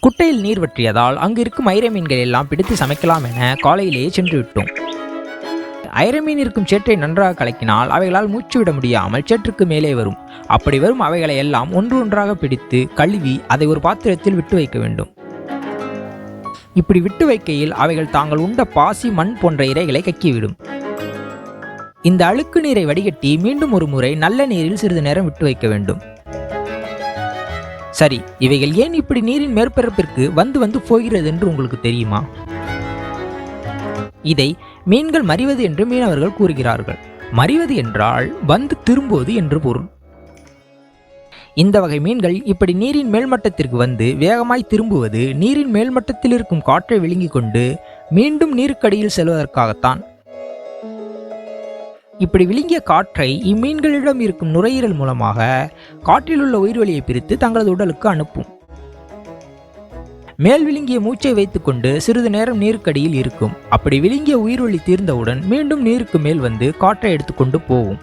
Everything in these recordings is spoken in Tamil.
குட்டையில் நீர் வற்றியதால் அங்கு இருக்கும் ஐர மீன்கள் எல்லாம் பிடித்து சமைக்கலாம் என காலையிலேயே சென்று விட்டோம் ஐர மீன் இருக்கும் சேற்றை நன்றாக கலக்கினால் அவைகளால் மூச்சு விட முடியாமல் சேற்றுக்கு மேலே வரும். அப்படி வரும் அவைகளை எல்லாம் ஒன்று ஒன்றாக பிடித்து கழுவி அதை ஒரு பாத்திரத்தில் விட்டு வைக்க வேண்டும். இப்படி விட்டு வைக்கையில் அவைகள் தாங்கள் உண்ட பாசி மண் போன்ற இரைகளை கக்கிவிடும். இந்த அழுக்கு நீரை வடிகட்டி மீண்டும் ஒரு முறை நல்ல நீரில் சிறிது நேரம் விட்டு வைக்க வேண்டும். சரி இவைகள் ஏன் இப்படி நீரின் மேற்பரப்பிற்கு வந்து வந்து போகிறது என்று உங்களுக்கு தெரியுமா? இதை மீன்கள் மறிவது என்று மீனவர்கள் கூறுகிறார்கள். மறிவது என்றால் வந்து திரும்புவது என்று பொருள். இந்த வகை மீன்கள் இப்படி நீரின் மேல்மட்டத்திற்கு வந்து வேகமாய் திரும்புவது நீரின் மேல்மட்டத்தில் இருக்கும் காற்றை விழுங்கிக் கொண்டு மீண்டும் நீருக்கடியில் செல்வதற்காகத்தான். இப்படி விழுங்கிய காற்றை இம்மீன்களிடம் இருக்கும் நுரையீரல் மூலமாக காற்றில் உள்ள உயிர்வெளியை பிரித்து தங்களது உடலுக்கு அனுப்பும். மேல் விழுங்கிய மூச்சை வைத்துக்கொண்டு சிறிது நேரம் நீருக்கடியில் இருக்கும். அப்படி விழுங்கிய உயிர்வெளி தீர்ந்தவுடன் மீண்டும் நீருக்கு மேல் வந்து காற்றை எடுத்துக்கொண்டு போகும்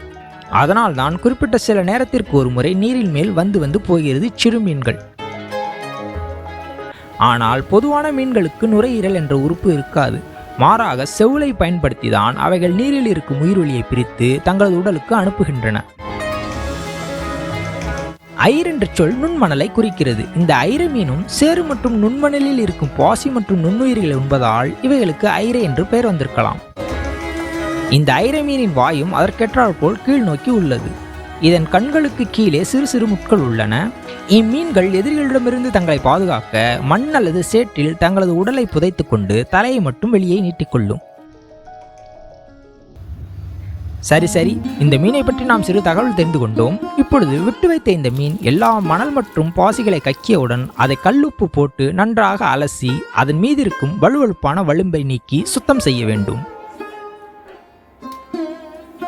அதனால்தான் குறிப்பிட்ட சில நேரத்திற்கு ஒரு முறை நீரின் மேல் வந்து வந்து போகிறது சிறு மீன்கள். ஆனால் பொதுவான மீன்களுக்கு நுரையீரல் என்ற உறுப்பு இருக்காது. மாறாக செவுளை பயன்படுத்தி தான் அவைகள் நீரில் இருக்கும் உயிரொலியை பிரித்து தங்களது உடலுக்கு அனுப்புகின்றன. ஐர் என்ற சொல் நுண்மணலை குறிக்கிறது. இந்த ஐர மீனும் சேறு மற்றும் நுண்மணலில் இருக்கும் பாசி மற்றும் நுண்ணுயிர்களை உண்பதால் இவைகளுக்கு ஐரை என்று பெயர் வந்திருக்கலாம். இந்த ஐர மீனின் வாயும் அதற்கேற்றாற்போல் கீழ் நோக்கி உள்ளது. இதன் கண்களுக்கு கீழே சிறு சிறு முட்கள் உள்ளன. இம்மீன்கள் எதிரிகளிடமிருந்து தங்களை பாதுகாக்க மண் அல்லது சேற்றில் தங்களது உடலை புதைத்து கொண்டு தலையை மட்டும் வெளியே நீட்டிக்கொள்ளும் சரி சரி. இந்த மீனை பற்றி நாம் சிறு தகவல் தெரிந்து கொண்டோம். இப்பொழுது விட்டு வைத்த இந்த மீன் எல்லா மணல் மற்றும் பாசிகளை கக்கியவுடன் அதை கல்லுப்பு போட்டு நன்றாக அலசி அதன் மீதி இருக்கும் வலுவழுப்பான வலும்பை நீக்கி சுத்தம் செய்ய வேண்டும்.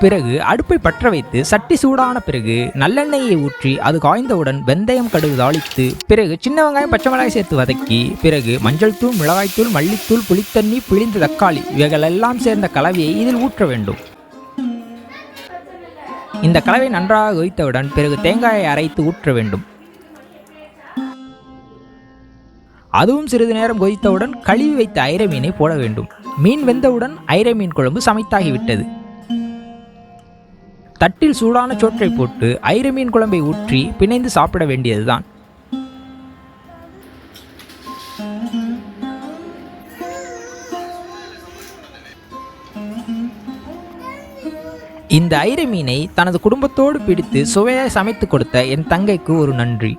பிறகு அடுப்பை பற்ற வைத்து சட்டி சூடான பிறகு நல்லெண்ணெயை ஊற்றி அது காய்ந்தவுடன் வெந்தயம் கடுகு தாளித்து பிறகு சின்ன வெங்காயம் பச்சை மிளகாய் சேர்த்து வதக்கி பிறகு மஞ்சள் தூள் மிளகாய்த்தூள் மல்லித்தூள் புளித்தண்ணி புளிந்த தக்காளி இவைகளெல்லாம் சேர்ந்த கலவையை இதில் ஊற்ற வேண்டும். இந்த கலவை நன்றாக கொதித்தவுடன் பிறகு தேங்காயை அரைத்து ஊற்ற வேண்டும். அதுவும் சிறிது நேரம் கொதித்தவுடன் கழுவி வைத்த ஐர மீனை போட வேண்டும். மீன் வெந்தவுடன் ஐர மீன் குழம்பு சமைத்தாகிவிட்டது. தட்டில் சூடான சோற்றை போட்டு ஐர மீன் குழம்பை ஊற்றி பிணைந்து சாப்பிட வேண்டியதுதான். இந்த ஐர மீனை தனது குடும்பத்தோடு பிடித்து சுவையாய் சமைத்து கொடுத்த என் தங்கைக்கு ஒரு நன்றி.